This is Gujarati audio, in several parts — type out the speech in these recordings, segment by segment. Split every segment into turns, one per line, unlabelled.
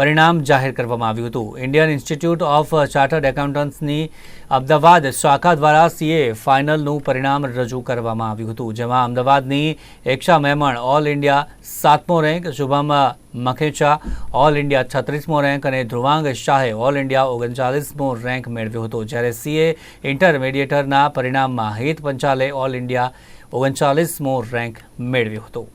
પરિણામ જાહેર કરવામાં આવ્યું હતું. ઇન્ડિયન ઇન્સ્ટિટ્યૂટ ઓફ ચાર્ટર્ડ એકાઉન્ટન્ટ્સની અમદાવાદ શાખા દ્વારા સીએ ફાઇનલનું પરિણામ રજૂ કરવામાં આવ્યું હતું. જેમાં અમદાવાદની એકશા મેમણ, ઓલ ઇન્ડિયા સાતમો rank, Shubham Makhecha, all India છત્રીસમો rank અને ધ્રુવાંગ શાહે ઓલ ઇન્ડિયા ઓગણચાલીસમો રેન્ક મેળવ્યો હતો. જ્યારે સીએ ઇન્ટરમીડિયેટરના પરિણામમાં હિત પંચાલે ઓલ ઇન્ડિયા ઓગણચાલીસમો રેન્ક મેળવ્યો હતો.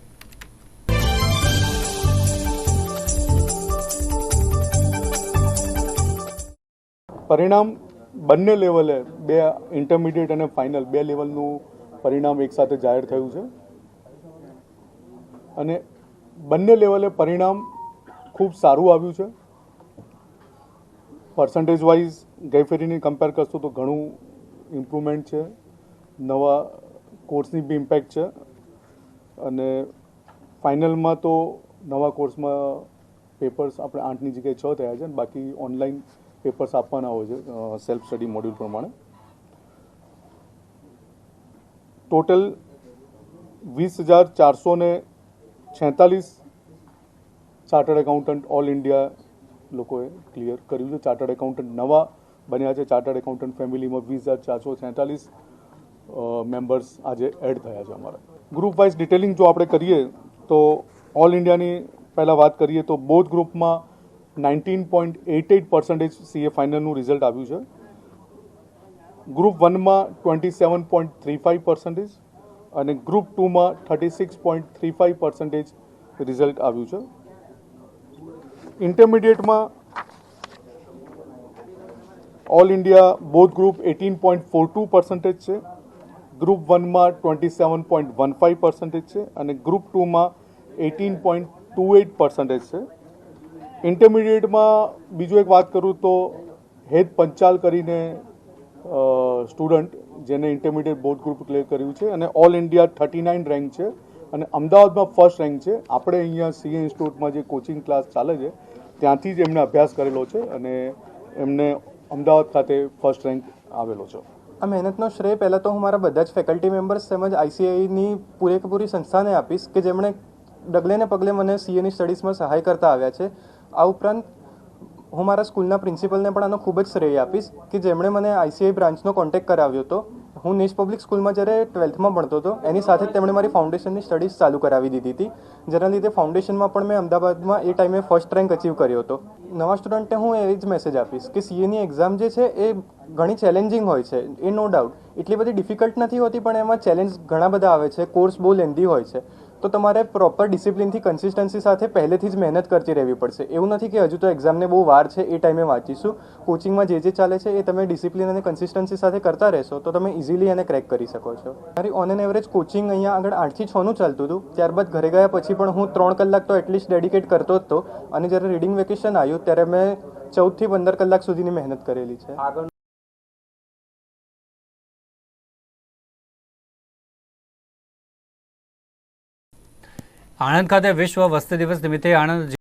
પરિણામ બંને લેવલે, બે ઇન્ટરમીડિયેટ અને ફાઇનલ બે લેવલનું પરિણામ એકસાથે જાહેર થયું છે. અને બંને લેવલે પરિણામ ખૂબ સારું આવ્યું છે. પર્સન્ટેજ વાઇઝ ગઈ ફેરીની કમ્પેર કરશો તો ઘણું ઇમ્પ્રુવમેન્ટ છે. નવા કોર્સની બી ઇમ્પેક્ટ છે. અને ફાઇનલમાં તો નવા કોર્સમાં પેપર્સ આપણે આઠની જગ્યાએ છ થયા છે બાકી ઓનલાઈન પેપર્સ આપવાના હોય છે સેલ્ફ સ્ટડી મોડ્યુલ પ્રમાણે. ટોટલ વીસ હજાર ચારસો ને છેતાલીસ ચાર્ટર્ડ એકાઉન્ટન્ટ ઓલ ઇન્ડિયા લોકોએ ક્લિયર કર્યું છે. ચાર્ટર્ડ એકાઉન્ટન્ટ નવા બન્યા છે. ચાર્ટર્ડ એકાઉન્ટન્ટ ફેમિલીમાં વીસ હજાર ચારસો છેતાલીસ મેમ્બર્સ આજે એડ થયા છે અમારા. ગ્રુપ વાઇઝ ડિટેલિંગ જો આપણે કરીએ તો ઓલ ઇન્ડિયાની પહેલાં વાત કરીએ તો બોધ ગ્રુપમાં nineteen point eight eight percentage CA ફાઇનલનું result આવ્યું છે. ગ્રુપ વનમાં twenty seven point three five percentage અને group ટુમાં thirty six point three five percentage result આવ્યું છે. ઇન્ટરમીડિયેટમાં all India both group eighteen point four two percentage છે. ગ્રુપ વનમાં twenty seven point one five percentage છે અને group ટુમાં eighteen point two eight percentage છે. ઇન્ટરમીડિયેટમાં બીજું એક વાત કરું તો હેત પંચાલ કરીને સ્ટુડન્ટ જેને ઇન્ટરમિડિયેટ બોર્ડ ગ્રુપ ક્લિયર કર્યું છે અને all India thirty nine rank છે અને અમદાવાદમાં ફર્સ્ટ રેન્ક છે. આપણે અહીંયા સીએ ઇન્સ્ટિટ્યૂટમાં જે કોચિંગ ક્લાસ ચાલે છે, ત્યાંથી જ એમને અભ્યાસ કરેલો છે અને એમને અમદાવાદ ખાતે ફર્સ્ટ રેન્ક આવેલો છે.
આ મહેનતનો શ્રેય પહેલાં તો હું મારા બધા જ ફેકલ્ટી મેમ્બર્સ તેમજ આઈસીઆઈની પૂરેપૂરી સંસ્થાને આપીશ કે જેમણે ડગલે ને પગલે મને સીએની સ્ટડીઝમાં સહાય કરતા આવ્યા છે. આ ઉપરાંત, હું મારા સ્કૂલના પ્રિન્સિપલને પણ આનો ખૂબ જ શ્રેય આપીશ કે જેમણે મને આઈસીઆઈ બ્રાન્ચનો કોન્ટેક્ટ કરાવ્યો હતો. હું નેશ પબ્લિક સ્કૂલમાં જ્યારે ટ્વેલ્થમાં ભણતો હતો, એની સાથે જ તેમણે મારી ફાઉન્ડેશનની સ્ટડીઝ ચાલુ કરાવી દીધી હતી. જેના લીધે ફાઉન્ડેશનમાં પણ મેં અમદાવાદમાં એ ટાઈમે ફર્સ્ટ રેન્ક અચીવ કર્યો હતો. નવા સ્ટુડન્ટને હું એ જ મેસેજ આપીશ કે સીએની એક્ઝામ જે છે, એ ઘણી ચેલેન્જિંગ હોય છે, એ નો ડાઉટ એટલી બધી ડિફિકલ્ટ નથી હોતી, પણ એમાં ચેલેન્જ ઘણા બધા આવે છે કોર્સ બહુ લેન્ધી હોય છે. તો તમારે પ્રોપર ડિસિપ્લિનથી કન્સિસ્ટન્સી સાથે પહેલેથી જ મહેનત કરતી રહેવી પડશે. એવું નથી કે હજુ તો એક્ઝામને બહુ વાર છે, એ ટાઈમે વાંચીશું. કોચિંગમાં જે જે ચાલે છે, એ તમે ડિસિપ્લિન અને કન્સિસ્ટન્સી સાથે કરતા રહેશો, તો તમે ઇઝીલી એને ક્રેક કરી શકો છો. મારી ઓન એન એવરેજ કોચિંગ અહીંયા આગળ આઠથી છનું ચાલતું હતું. ત્યારબાદ ઘરે ગયા પછી પણ હું ત્રણ કલાક તો એટલીસ્ટ ડેડિકેટ કરતો જ હતો અને જ્યારે રીડિંગ વેકેશન આવ્યું, ત્યારે મેં ચૌદથી પંદર કલાક સુધીની મહેનત કરેલી છે.
આણંદ ખાતે વિશ્વ વસ્તી દિવસ નિમિત્તે આણંદ